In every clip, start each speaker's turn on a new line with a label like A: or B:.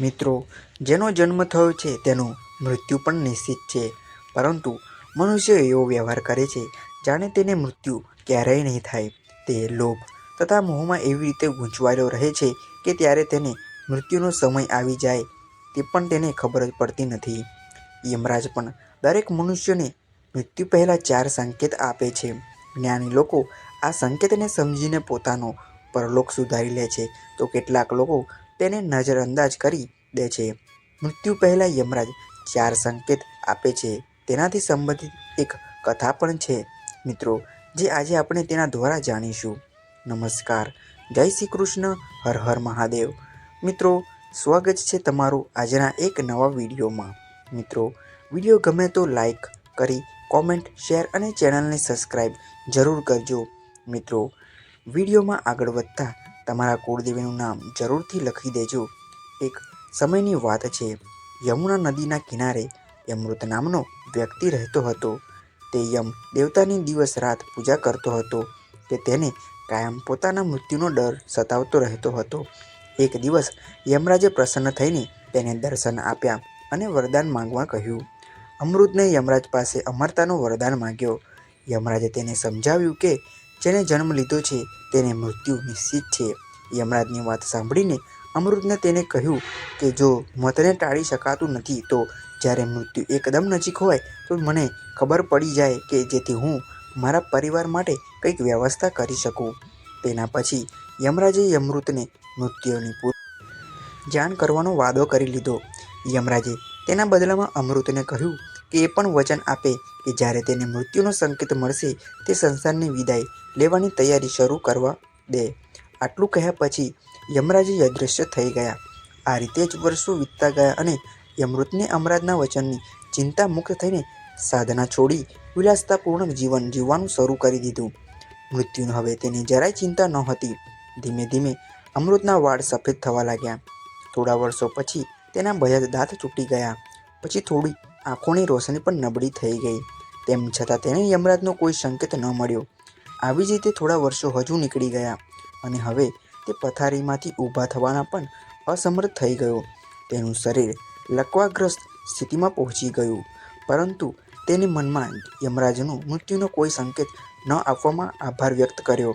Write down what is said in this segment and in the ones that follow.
A: મિત્રો, જેનો જન્મ થયો છે તેનું મૃત્યુ પણ નિશ્ચિત છે. પરંતુ મનુષ્ય એવો વ્યવહાર કરે છે, જાણે તેને મૃત્યુ ક્યારેય નહીં થાય. તે લોભ તથા મોહમાં એવી રીતે ગૂંચવાયેલો રહે છે કે ત્યારે તેને મૃત્યુનો સમય આવી જાય, તે પણ તેને ખબર જ પડતી નથી. યમરાજ પણ દરેક મનુષ્યને મૃત્યુ પહેલાં ચાર સંકેત આપે છે. જ્ઞાની લોકો આ સંકેતને સમજીને પોતાનો પરલોક સુધારી લે છે. તો કેટલાક લોકો તેને નજરઅંદાજ કરી દે છે. મૃત્યુ પહેલાં યમરાજ ચાર સંકેત આપે છે. તેનાથી સંબંધિત એક કથા પણ છે. મિત્રો, જે આજે આપણે તેના દ્વારા જાણીશું. નમસ્કાર. જય શ્રી કૃષ્ણ. હર હર મહાદેવ. મિત્રો, સ્વાગત છે તમારું આજના એક નવા વિડીયોમાં. મિત્રો, વીડિયો ગમે તો લાઈક કરી, કોમેન્ટ, શેર અને ચેનલને સબસ્ક્રાઈબ જરૂર કરજો. મિત્રો, વિડીયોમાં આગળ વધતા તમારા કુળદેવીનું નામ જરૂરથી લખી દેજો. એક સમયની વાત છે, યમુના નદીના કિનારે યમૃત નામનો વ્યક્તિ રહેતો હતો. તે યમ દેવતાની દિવસ રાત પૂજા કરતો હતો કે તેને કાયમ પોતાના મૃત્યુનો ડર સતાવતો રહેતો હતો. એક દિવસ યમરાજે પ્રસન્ન થઈને તેને દર્શન આપ્યા અને વરદાન માંગવા કહ્યું. અમૃતને યમરાજ પાસે અમરતાનું વરદાન માંગ્યો. યમરાજે તેને સમજાવ્યું કે જેને જન્મ લીધો છે, તેને મૃત્યુ નિશ્ચિત છે. યમરાજની વાત સાંભળીને અમૃતને તેને કહ્યું કે, જો મતને ટાળી શકાતું નથી, તો જ્યારે મૃત્યુ એકદમ નજીક હોય, તો મને ખબર પડી જાય કે જેથી હું મારા પરિવાર માટે કંઈક વ્યવસ્થા કરી શકું. તેના પછી યમરાજે યમૃતને મૃત્યુની પૂર જાણ કરવાનો વાદો કરી લીધો. યમરાજે તેના બદલામાં અમૃતને કહ્યું કે એ પણ વચન આપે કે જ્યારે તેને મૃત્યુનો સંકેત મળશે, તે સંસારની વિદાય લેવાની તૈયારી શરૂ કરવા દે. આટલું કહ્યા પછી યમરાજે અદૃશ્ય થઈ ગયા. આ રીતે જ વર્ષો વીતતા ગયા અને યમૃતને અમરાજના વચનની ચિંતા મુક્ત થઈને સાધના છોડી વિલાસતાપૂર્ણ જીવન જીવવાનું શરૂ કરી દીધું. મૃત્યુનો હવે તેની જરાય ચિંતા નહોતી. ધીમે ધીમે અમૃતના વાળ સફેદ થવા લાગ્યા. થોડા વર્ષો પછી તેના ભયદ દાંત તૂટી ગયા. પછી થોડી આંખોની રોશની પણ નબળી થઈ ગઈ. તેમ છતાં તેને યમરાજનો કોઈ સંકેત ન મળ્યો. આવી જ રીતે થોડા વર્ષો હજુ નીકળી ગયા અને હવે તે પથારીમાંથી ઊભા થવાના પણ અસમર્થ થઈ ગયો. તેનું શરીર લકવાગ્રસ્ત સ્થિતિમાં પહોંચી ગયું, પરંતુ તેની મનમાં યમરાજનું મૃત્યુનો કોઈ સંકેત ન આપવામાં આભાર વ્યક્ત કર્યો.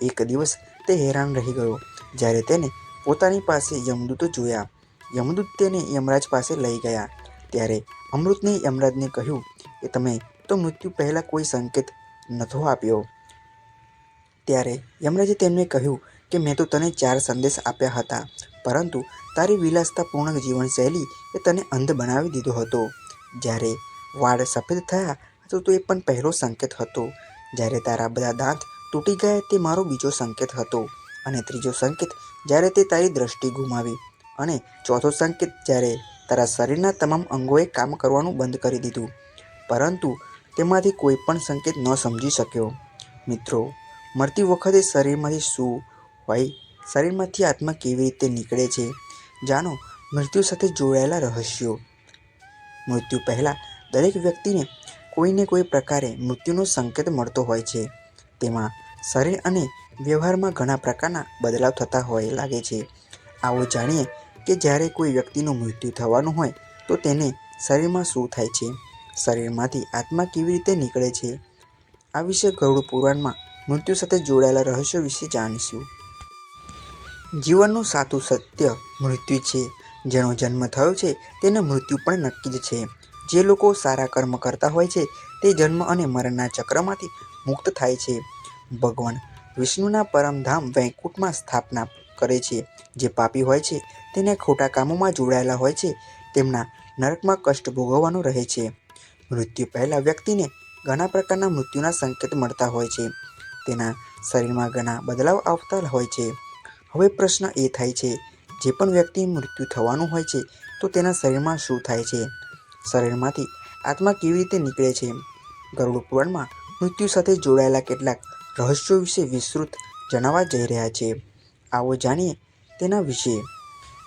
A: એક દિવસ તે હેરાન રહી ગયો, જ્યારે તેને પોતાની પાસે યમદૂતો જોયા. યમદૂત તેને યમરાજ પાસે લઈ ગયા, ત્યારે અમૃતને યમરાજને કહ્યું કે તમે તો મૃત્યુ પહેલાં કોઈ સંકેત નહોતો આપ્યો. ત્યારે યમરાજે તેમને કહ્યું કે મેં તો તને ચાર સંદેશ આપ્યા હતા, પરંતુ તારી વિલાસતાપૂર્ણ જીવનશૈલી એ તને અંધ બનાવી દીધો હતો. જ્યારે વાળ સફેદ થયા તો એ પણ પહેલો સંકેત હતો. જ્યારે તારા બધા દાંત તૂટી ગયા તે મારો બીજો સંકેત હતો અને ત્રીજો સંકેત જ્યારે તે તારી દ્રષ્ટિ ગુમાવી અને ચોથો સંકેત જ્યારે તારા શરીરના તમામ અંગોએ કામ કરવાનું બંધ કરી દીધું. પરંતુ તેમાંથી કોઈ પણ સંકેત ન સમજી શક્યો. મિત્રો, મરતી વખતે શરીરમાંથી શું હોય? શરીરમાંથી આત્મા કેવી રીતે નીકળે છે? જાણો, મૃત્યુ સાથે જોડાયેલા રહસ્યો. મૃત્યુ પહેલાં દરેક વ્યક્તિને કોઈને કોઈ પ્રકારે મૃત્યુનો સંકેત મળતો હોય છે. તેમાં શરીર અને વ્યવહારમાં ઘણા પ્રકારના બદલાવ થતા હોય લાગે છે. આવો જાણીએ કે જ્યારે કોઈ વ્યક્તિનું મૃત્યુ થવાનું હોય, તો તેને શરીરમાં શું થાય છે? શરીરમાંથી આત્મા કેવી રીતે નીકળે છે? આ વિશે ગરુડ પુરાણમાં મૃત્યુ સાથે જોડાયેલા રહસ્યો વિશે જાણીશું. જીવનનું સાચું સત્ય મૃત્યુ છે. જેનો જન્મ થયો છે, તેને મૃત્યુ પણ નક્કી જ છે. જે લોકો સારા કર્મ કરતા હોય છે, તે જન્મ અને મરણના ચક્રમાંથી મુક્ત થાય છે. ભગવાન વિષ્ણુના પરમધામ વૈકુંઠમાં સ્થાપના કરે છે. જે પાપી હોય છે, તેને ખોટા કામોમાં જોડાયેલા હોય છે. તેમના નરકમાં કષ્ટ ભોગવવાનું રહે છે. મૃત્યુ પહેલાં વ્યક્તિને ઘણા પ્રકારના મૃત્યુના સંકેત મળતા હોય છે. તેના શરીરમાં ઘણા બદલાવ આવતા હોય છે. હવે પ્રશ્ન એ થાય છે, જે પણ વ્યક્તિ મૃત્યુ થવાનું હોય છે, તો તેના શરીરમાં શું થાય છે? શરીરમાંથી આત્મા કેવી રીતે નીકળે છે? ગરુડ પુરાણમાં મૃત્યુ સાથે જોડાયેલા કેટલાક રહસ્યો વિશે વિસ્તૃત જણાવવા જઈ રહ્યા છે. આવો જાણીએ તેના વિશે.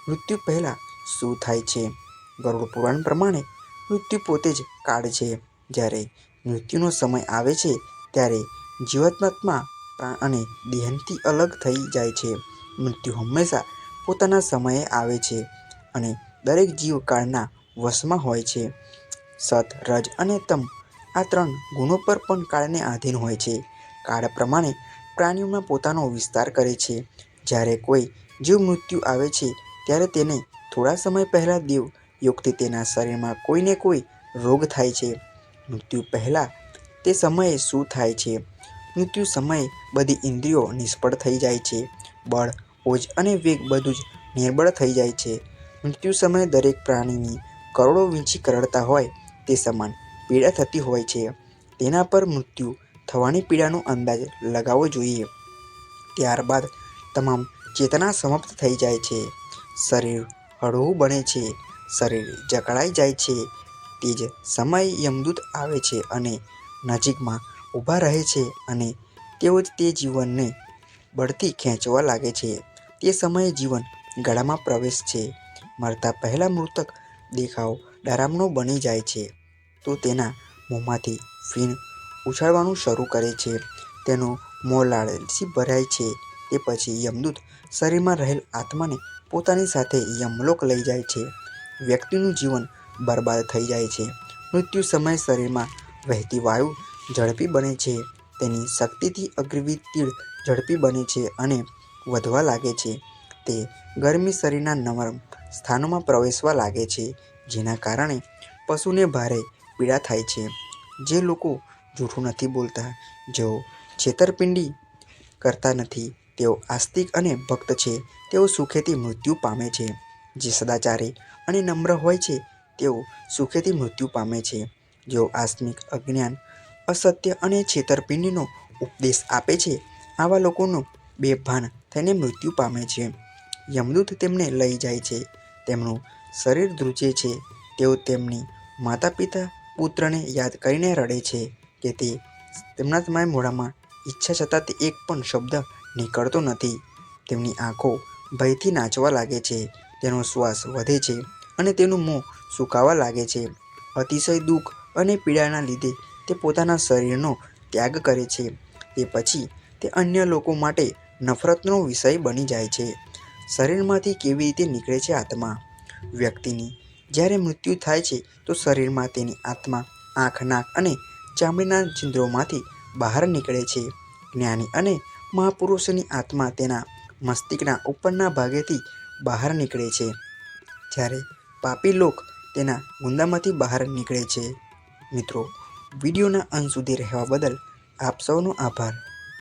A: મૃત્યુ પહેલાં શું થાય છે? ગરુડ પુરાણ પ્રમાણે મૃત્યુ પોતે જ કાળ છે. જ્યારે મૃત્યુનો સમય આવે છે, ત્યારે જીવાત્માત્મા પ્રાણ અને દેહનથી અલગ થઈ જાય છે. મૃત્યુ હંમેશા પોતાના સમયે આવે છે અને દરેક જીવ કાળના વશમાં હોય છે. સત, રજ અને તમ આ ત્રણ ગુણો પર પણ કાળને આધીન હોય છે. કાળ પ્રમાણે પ્રાણીઓમાં પોતાનો વિસ્તાર કરે છે. જ્યારે કોઈ જીવ મૃત્યુ આવે છે, ત્યારે તેને થોડા સમય પહેલાં દેવ, યોગથી તેના શરીરમાં કોઈને કોઈ રોગ થાય છે. મૃત્યુ પહેલાં તે સમયે શું થાય છે? મૃત્યુ સમયે બધી ઇન્દ્રિયો નિષ્ફળ થઈ જાય છે. બળ, ઓજ અને વેગ બધું જ નિર્બળ થઈ જાય છે. મૃત્યુ સમયે દરેક પ્રાણીની કરોડો વીંછી કરડતા હોય તે સમાન પીડા થતી હોય છે. તેના પર મૃત્યુ થવાની પીડાનો અંદાજ લગાવવો જોઈએ. ત્યારબાદ તમામ ચેતના સમાપ્ત થઈ જાય છે. શરીર હળવું બને છે. શરીર જકડાઈ જાય છે. તે જ સમયે યમદૂત આવે છે અને નજીકમાં ઊભા રહે છે અને તેઓ જ તે જીવનને બળથી ખેંચવા લાગે છે. તે સમયે જીવન ગળામાં પ્રવેશ છે. મરતા પહેલાં મૃતક દેખાવ ડરામણો બની જાય છે. તો તેના મોંમાંથી ફીણ ઉછાળવાનું શરૂ કરે છે. તેનો મોં લાળસી ભરાય છે. તે પછી યમદૂત શરીરમાં રહેલ આત્માને પોતાની સાથે યમલોક લઈ જાય છે. વ્યક્તિનું જીવન બરબાદ થઈ જાય છે. મૃત્યુ સમયે શરીરમાં વહેતી વાયુ ઝડપી બને છે. તેની શક્તિથી અગ્રવી તીડ ઝડપી બને છે અને વધવા લાગે છે. તે ગરમી શરીરના નરમ સ્થાનોમાં પ્રવેશવા લાગે છે, જેના કારણે પશુને ભારે પીડા થાય છે. જે લોકો જૂઠું નથી બોલતા, જેઓ છેતરપિંડી કરતા નથી તેઓ આસ્તિક અને ભક્ત છે. તેઓ સુખેથી મૃત્યુ પામે છે. જે સદાચારી અને નમ્ર હોય છે, તેઓ સુખેથી મૃત્યુ પામે છે. જેઓ આસ્મિક અજ્ઞાન, અસત્ય અને છેતરપિંડીનો ઉપદેશ આપે છે, આવા લોકોનો બેભાન થઈને મૃત્યુ પામે છે. યમદૂત તેમને લઈ જાય છે. તેમનું શરીર ધ્રુજે છે. તેઓ તેમની માતા પિતા પુત્રને યાદ કરીને રડે છે કે તે તેમના તમારા મોઢામાં ઈચ્છા છતાં તે એક પણ શબ્દ નીકળતો નથી. તેમની આંખો ભયથી નાચવા લાગે છે. તેનો શ્વાસ વધે છે અને તેનું મોં સુકાવા લાગે છે. અતિશય દુઃખ અને પીડાના લીધે તે પોતાના શરીરનો ત્યાગ કરે છે. તે પછી તે અન્ય લોકો માટે નફરતનો વિષય બની જાય છે. શરીરમાંથી કેવી રીતે નીકળે છે આત્મા? વ્યક્તિની જ્યારે મૃત્યુ થાય છે તો શરીરમાં તેની આત્મા આંખ, નાક અને ચામડીના છિદ્રોમાંથી બહાર નીકળે છે. જ્ઞાની અને મહાપુરુષોની આત્મા તેના મસ્તિષ્કના ઉપરના ભાગેથી બહાર નીકળે છે. જ્યારે પાપી લોક તેના ગુંદામાંથી બહાર નીકળે છે. મિત્રો, વિડીયોના અંત સુધી રહેવા બદલ આપ સૌનો આભાર.